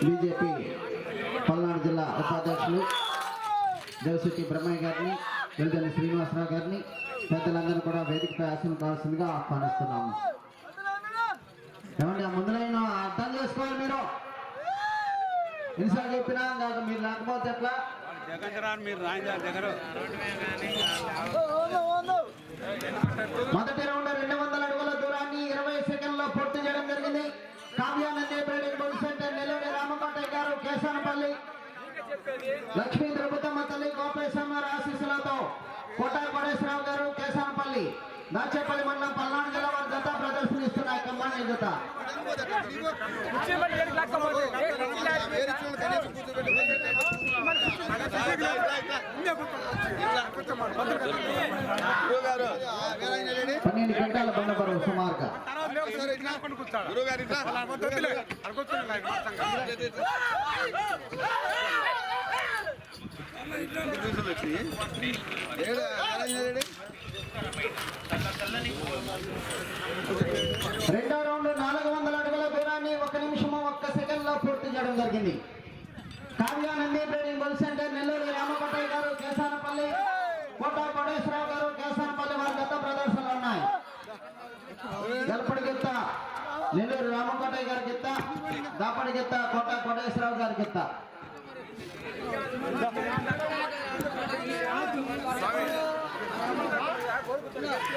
BJP Palnadu జిల్లా ఉపాధ్యక్షులు దేవశెట్టి బ్రహ్మయ్య గారిని వెల్దని శ్రీనివాసరావు గారిని పెద్దలందరూ కూడా వేదికపై ఆశను కావాల్సిందిగా ఆహ్వానిస్తున్నాము. ఏమండి ముందులైన అర్థం చేసుకోవాలి మీరు. ఇన్సార్ చెప్పినా ఇంకా మీరు లేకపోతే ఎట్లా? మొదటి రౌండ్ రెండు లక్ష్మీ ద్రౌపదమ్మ తల్లి గోపేశమ్మ ఆశీస్సులతో కోటా కోటేశ్వరరావు గారు కేసానపల్లి దాచేపల్లి మండలం పల్నాడు జిల్లా వారి జత ప్రదర్శనిస్తున్నాయి కమ్మాని జత పన్నెండు క్వింటాల బండ బరువు సుమారుగా రెండో రౌండ్ నాలుగు వందల అడుగుల దూరాన్ని ఒక నిమిషము ఒక్క సెకండ్లో పూర్తి చేయడం జరిగింది. Kavyanandi breeding bull centre Nellore Ramakotaiah garu Kesanapalli Kota Koteswararao garu Kesanapalli వారి గత ప్రదర్శనలు ఉన్నాయి. గల్పడి గిత్త నెల్లూరు రామకోటయ్య గారి గిత్త దాపడి గిత్త కోట కోటేశ్వరరావు గారి గిత్త అర్థం చేసుకోవాలి కానీ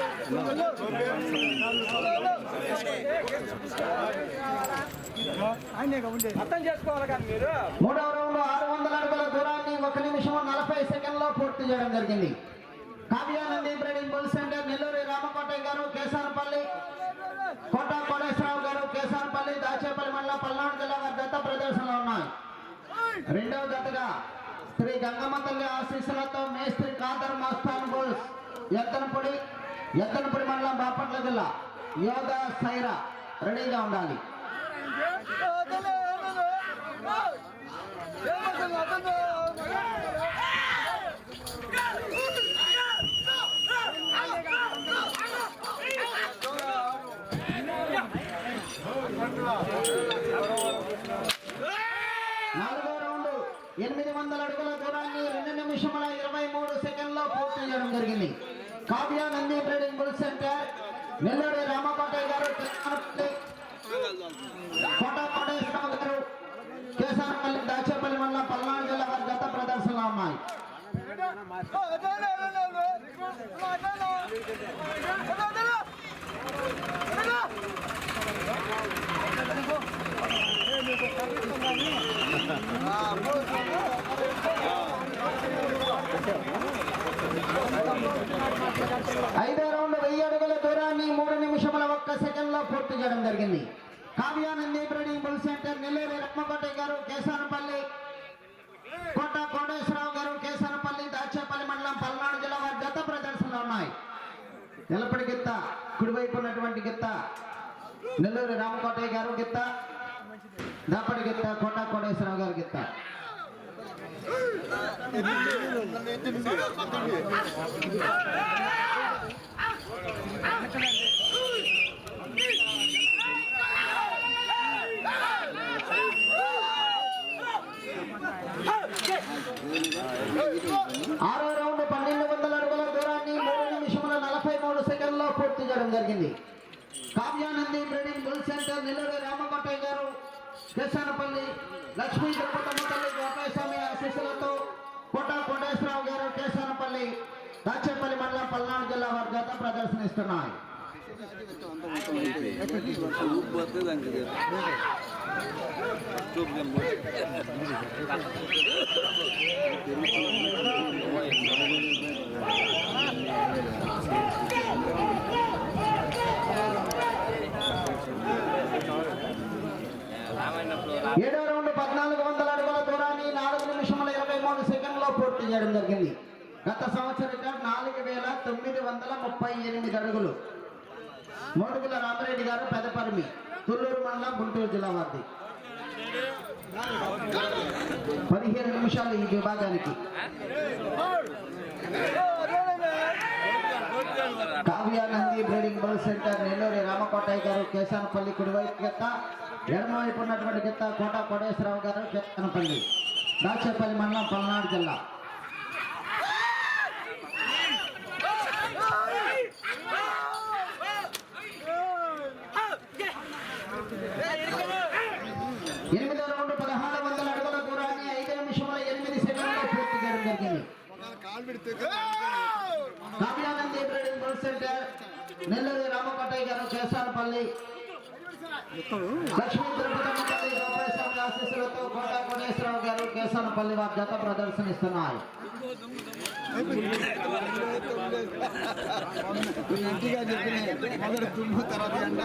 మీరు మూడవ రౌండ్ ఆరు వందల అడుగుల దూరాన్ని ఒక నిమిషం నలభై సెకండ్లో పూర్తి చేయడం జరిగింది. Kavyanandi breeding bull center Nelluri Ramakotaiah గారు కేసారపల్లి కోట కోటేశ్వరరావు గారు కేసారపల్లి దాచేపల్లి మండలం పల్నాడు జిల్లా వారి దత్త ప్రదర్శనలో ఉన్నాయి. రెండవ జతగా శ్రీ గంగమ్మ తల్లి ఆశీస్సులతో మేస్త్రి కాదర్ మస్తాన్ బుల్స్ ఎత్తనపొడి ఎత్తనపొడి మండలం బాపట్ల జిల్లా యోగ సైరా రెడీగా ఉండాలి నాలుగో రౌండ్ ఎనిమిది వందల అడుగుల దూరాన్ని రెండు నిమిషముల ఇరవై మూడు సెకండ్లో పూర్తి చేయడం జరిగింది Kavya Nandi breeding bull centre Nellore Ramakotaiah garu Kesanapalli, కోట కోటేశ్వరరావు గారు కేసానపల్లి దాచేపల్లి మండలం పల్నాడు జిల్లా వారి గత అమ్మాయి ఐదో రౌండ్ వెయ్యి అడుగుల దూరాన్ని మూడు నిమిషముల ఒక్క సెకండ్లో పూర్తి చేయడం జరిగింది. Kavyanandi breeding bull centre Nellore రత్మకోట గారు కేసానపల్లి నిలపడి గిత్త కుడివైపు ఉన్నటువంటి గిత్త. నెల్లూరు రామకోటయ్య గారు గిత్త దాపడి గిత్త కోట కోటేశ్వరరావు గారు గిత్త. ఆరో చేయడం జరిగింది. Kavyanandi breeding bull centre Nellore Ramakotaiah garu Kesanapalli Lakshmi Draupadamma తల్లి గోపాయస్వామి ఆశీస్సులతో కోట కోటేశ్వరరావు గారు కేసానపల్లి దాచేపల్లి మండలం పల్నాడు జిల్లా వారి గత ప్రదర్శనిస్తున్నాయి. ఏడవ రౌండ్ పద్నాలుగు వందల అడుగుల దూరాన్ని నాలుగు నిమిషముల ఇరవై మూడు సెకండ్లో పూర్తి చేయడం జరిగింది. గత సంవత్సరం రికార్డ్ నాలుగు వేల తొమ్మిది వందల ముప్పై ఎనిమిది అడుగులు. మోడుగుల రామరెడ్డి గారు పెదపరిమి తుళ్ళూరు మండలం గుంటూరు జిల్లా వారిది. పదిహేను నిమిషాలు ఈ విభాగానికి. Kavyanandi breeding bull center Nelluri Ramakotaiah గారు కేశానపల్లి కుడివైపు గత ఎడమవైపు ఉన్నటువంటి గిత్త కోట కోటేశ్వరరావు గారు కీర్తనపల్లి దాచేపల్లి మండలం పల్నాడు జిల్లా. ఎనిమిదో రౌండ్ పదహారు వందల అడుగుల దూరాన్ని ఐదు నిమిషముల ఎనిమిది సెకండ్లో పూర్తి చేయడం జరిగింది. కావ్యానంది బ్రీడింగ్ సెంటర్ నెల్లూరు రామకోటయ్య గారు కేసారపల్లి లక్ష్మీ తిరుపతి తల్లి గోపేశ్వర ఆశీస్సులతో కోట కోటేశ్వరరావు గారు కేసానపల్లి వారి జత ప్రదర్శనిస్తున్నారు ఇంటిగా చెప్పిన మొదటి తుమ్ము తర్వాత ఎండ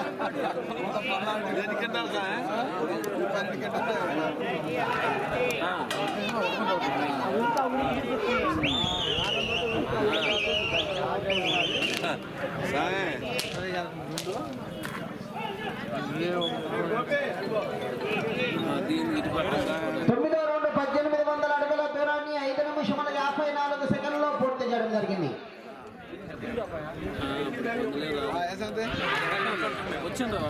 తొమ్మిదో రౌండ్ పద్దెనిమిది వందల అడుగుల దూరాన్ని ఐదు నిమిషముల యాభై నాలుగు సెకండ్లో పూర్తి చేయడం జరిగింది. వచ్చిండ్రా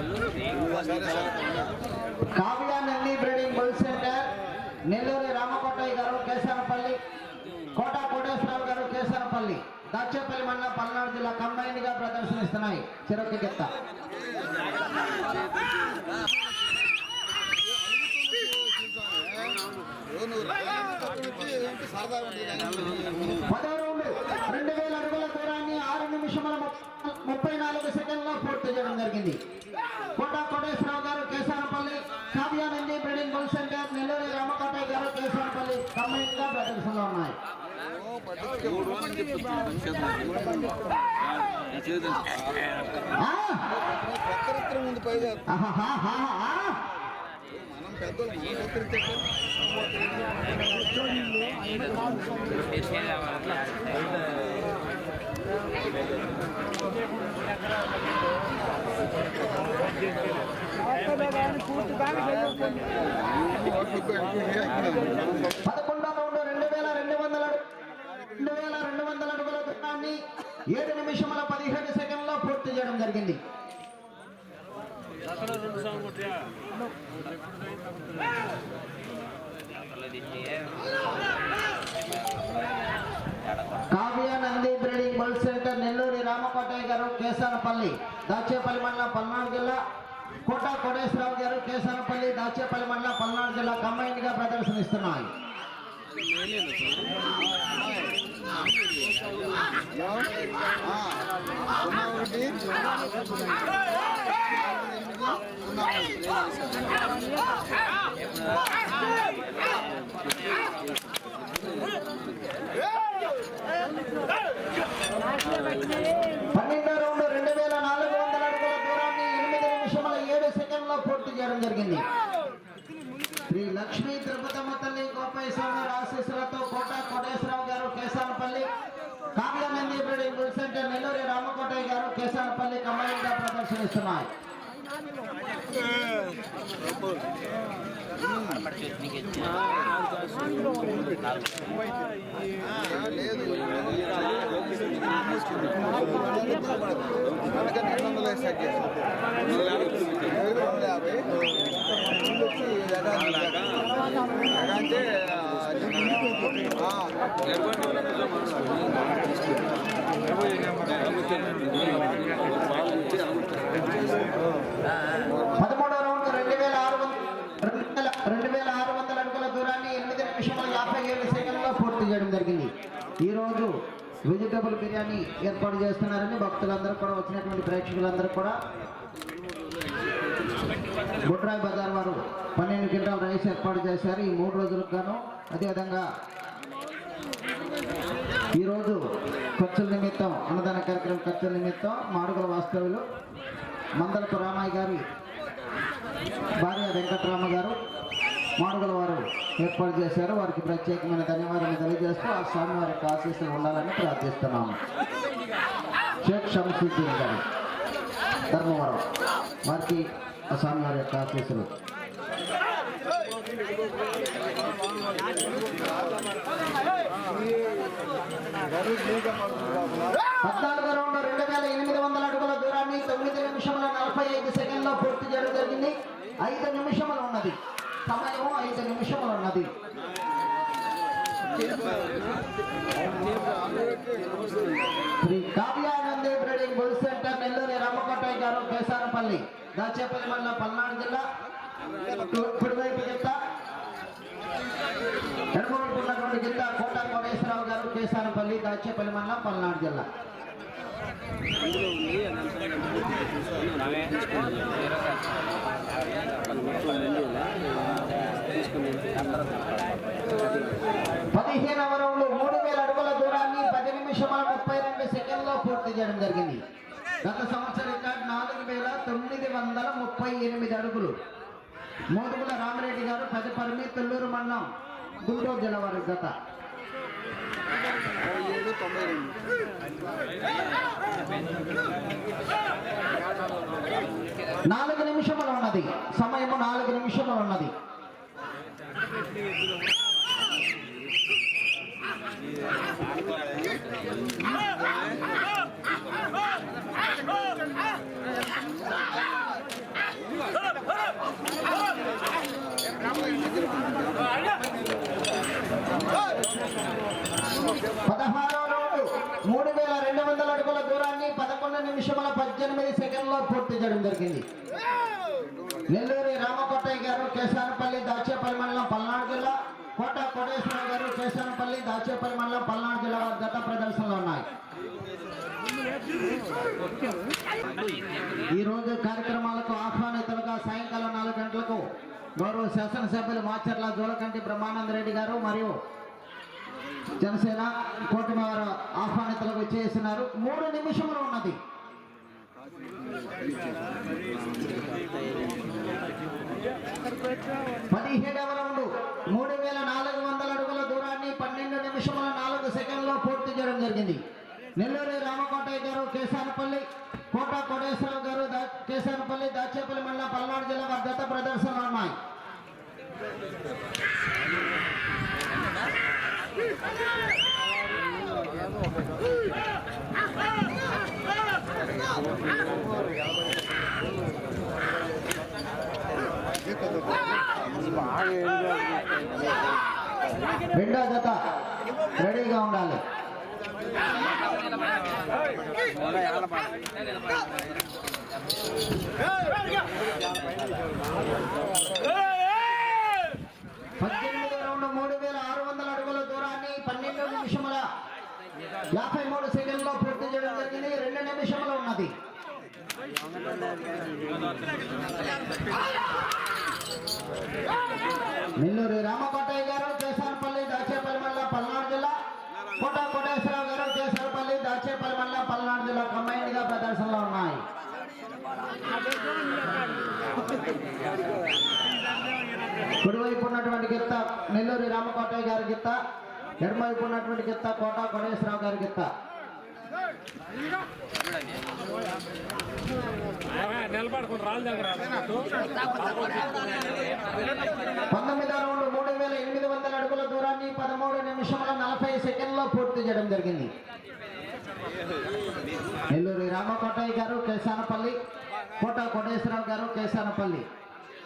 Nandi breeding bull center. Nelluri Ramakotaiah గారు కేసానపల్లి. కోట కోటేశ్వరరావు గారు కేసానపల్లి. దాచేపల్లి మండలం పల్నాడు జిల్లా కంబైన్డ్గా ప్రదర్శనిస్తున్నాయి. చిరొక్కి రౌండ్ రెండు వేల అడుగుల దూరాన్ని ఆరు నిమిషముల ముప్ప- నాలుగు సెకండ్లో పూర్తి చేయడం జరిగింది. Kota Koteswararao garu Kesanapalli Kavyanandi breeding bull centre Nellore Ramakotaiah garu Kesanapalli కంబైన్డ్గా ప్రదర్శనలో ఉన్నాయి. ముందు పైగా ఆహాహాహాహా! రౌండ్ రెండు వేల రెండు వందల రెండు వేల రెండు వందల అడుగుల దూరాన్ని ఏడు నిమిషముల పదిహేను సెకండ్లో పూర్తి చేయడం జరిగింది రామకోటయ్య గారు కేసానపల్లి దాచేపల్లి మండలం పల్నాడు జిల్లా కోట కోటేశ్వరరావు గారు కేసానపల్లి దాచేపల్లి మండలం పల్నాడు జిల్లా కంబైన్డ్గా ప్రదర్శనిస్తున్నాయి Hey! పన్నెండో రౌండ్ రెండు వేల నాలుగు వందల అడుగుల దూరాన్ని ఎనిమిది నిమిషముల ఏడు సెకండ్లో పూర్తి చేయడం జరిగింది. శ్రీ లక్ష్మీ తిరుపతమ్మ తల్లి గోపాయ స్వామి ఆశీస్సులతో Kota Koteswararao garu Keshanapalli Kavyanandi breeding bull centre Nellore Ramakotaiah garu Kesanapalli కంబైన్గా ప్రదర్శనిస్తున్నాయి. లేదు అందుకని రెండు వందలు సెట్ చేసాం ఐదు వందల యాభై ముందు వచ్చి ఎగా ఎగా అంటే పదమూడో రౌండ్ రెండు వేల ఆరు వందల రెండు వేల ఆరు వందల అడుగుల దూరాన్ని ఎనిమిది నిమిషముల యాభై ఏడు సెకండ్లో పూర్తి చేయడం జరిగింది. ఈ రోజు వెజిటబుల్ బిర్యానీ ఏర్పాటు చేస్తున్నారని భక్తులందరూ కూడా వచ్చినటువంటి ప్రేక్షకులందరూ కూడా. గుడ్రాయ్ బజార్ వారు పన్నెండు క్వింటాల రైస్ ఏర్పాటు చేశారు. ఈ మూడు రోజులకు గాను అదేవిధంగా ఈరోజు ఖర్చుల నిమిత్తం అన్నదాన కార్యక్రమం ఖర్చుల నిమిత్తం మాడుగుల వాస్తవులు మందలపు రామయ్య గారి భార్య వెంకటరామ గారు మాడుగుల వారు ఏర్పాటు చేశారు. వారికి ప్రత్యేకమైన ధన్యవాదాలు తెలియజేస్తూ ఆ స్వామి వారి ఆశీస్సులు ఉండాలని ప్రార్థిస్తున్నాము. షేక్ షంసుద్దీన్ గారు ధర్మవరం. వారికి ఆ స్వామి వారి యొక్క ఆశీస్సులు. పద్నాలుగు రౌండ్ రెండు వేల ఎనిమిది వందల అడుగుల దూరాన్ని తొమ్మిది నిమిషముల నలభై ఐదు సెకండ్లో పూర్తి చేయడం జరిగింది. ఐదు నిమిషములు ఉన్నది. సమయము ఐదు నిమిషములు ఉన్నది Shri Kavyanande breeding bull centre Nellore Ramakotaiah garu Kesarapalli Dachepalli మండలం పల్నాడు జిల్లా. కు- కుడివైపు గిత్త ఎడమవైపు ఉన్నటువంటి గిత్త కోట కోటేశ్వరరావు గారు కేసారపల్లి దాచేపల్లి మండలం పల్నాడు జిల్లా. పదిహేనవ రౌండ్ మూడు వేల అడుగుల దూరాన్ని పది నిమిషముల ముప్పై రెండు సెకండ్లో పూర్తి చేయడం జరిగింది. గత సంవత్సర రికార్డు నాలుగు వేల తొమ్మిది వందల ముప్పై ఎనిమిది అడుగులు. మోదుగుల రామిరెడ్డి గారు పెదపరిమి తొల్లూరు మండలం గుంటూరు జిల్లా వారి గత నాలుగు నిమిషములు ఉన్నది. సమయము నాలుగు నిమిషములు ఉన్నది. పదహారో రౌండ్ మూడు వేల రెండు వందల అడుగుల దూరాన్ని పదకొండు నిమిషముల పద్దెనిమిది సెకండ్లో పూర్తి చేయడం జరిగింది. నెల్లూరి రామకొట్టయ్య గారు కేశానపల్లి దాచేపల్లి మండలం పల్నాడు జిల్లా గారు చేశానపల్లి దాచేపల్లి మండలం పల్నాడు జిల్లా గత ప్రదర్శనలో ఉన్నాయి. ఈ రోజు కార్యక్రమాలకు ఆహ్వానితులుగా సాయంకాలం నాలుగు గంటలకు గౌరవ శాసనసభ్యులు మాచర్ల జోలకంటి బ్రహ్మానంద రెడ్డి గారు మరియు జనసేన కూటమి వారు ఆహ్వానితులకు చేస్తున్నారు మూడు నిమిషములు ఉన్నది. నెల్లూరు రామకోటయ్య గారు కేసానపల్లి కోట కోటేశ్వరరావు గారు దా- కేసానపల్లి దాచేపల్లి మండలం పల్నాడు జిల్లా వారి ప్రదర్శన ప్రదర్శనలు ఉన్నాయి. రెండో జత రెడీగా ఉండాలి. పద్దెనిమిది రౌండ్ మూడు వేల ఆరు వందల అడుగుల దూరాన్ని పన్నెండు నిమిషముల యాభై మూడు సెకండ్లో పూర్తి చేయడం జరిగింది. రెండు నిమిషములు ఉన్నది. నెల్లూరు రామకోటయ్య కుడివైపు ఉన్నటువంటి గిత్త నెల్లూరి రామకోటయ్య గారి గిత్త ఎడమవైపు ఉన్నటువంటి గిత్త కోట కోటేశ్వరరావు గారి గిత్త. పంతొమ్మిది రౌండ్ మూడు వేల ఎనిమిది వందల అడుగుల దూరాన్ని పదమూడు నిమిషముల నలభై సెకండ్లో పూర్తి చేయడం జరిగింది. నెల్లూరి రామకోటయ్య గారు కేశానపల్లి కోట కోటేశ్వరరావు గారు కేశానపల్లి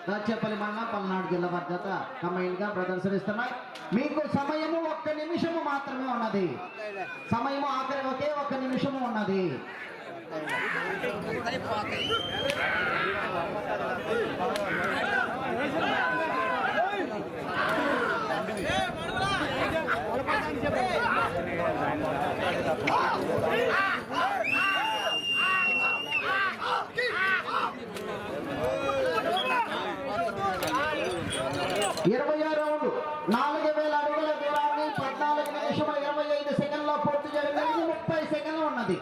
దాచేపల్లి మండలం పల్నాడు జిల్లా భద్రత కంబైన్గా ప్రదర్శనిస్తున్నాయి. మీకు సమయము ఒక్క నిమిషము మాత్రమే ఉన్నది. సమయము ఆఖరి ఒకే ఒక్క నిమిషము ఉన్నది. Ah రౌండ్ నాలుగు వేల అడుగుల దూరాన్ని పద్నాలుగు నిమిషముల ఇరవై ఐదు సెకండ్లో పూర్తి చేయడం జరిగింది ముప్పై ఉన్నది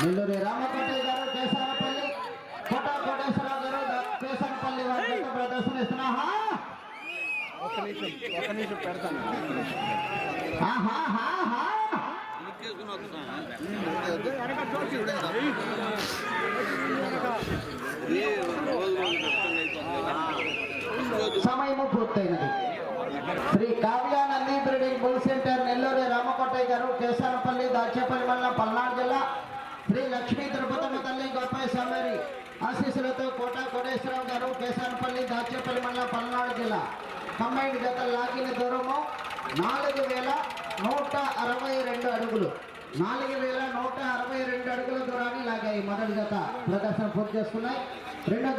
నెల్లూరి రామకోటయ్య గారు కేసానపల్లి కోట కోటేశ్వరరావు గారు కేసానపల్లి వారి జత ప్రదర్శనిస్తున్నా ఒక నిమిషం ఒక నిమిషం పెడతాను. సమయము పూర్తయినది. శ్రీ కావ్య కోట కోటేశ్వరరావు గారు కేసానపల్లి దాచేపల్లి మండలం పల్నాడు జిల్లా. కంబైండ్ జత లాగిన దూరము నాలుగు వేల నూట అరవై రెండు అడుగులు. నాలుగు వేల నూట అరవై రెండు అడుగుల దూరాన్ని లాగాయి మొదటి జత ప్రదర్శన పూర్తి చేసుకున్నాయి. రెండో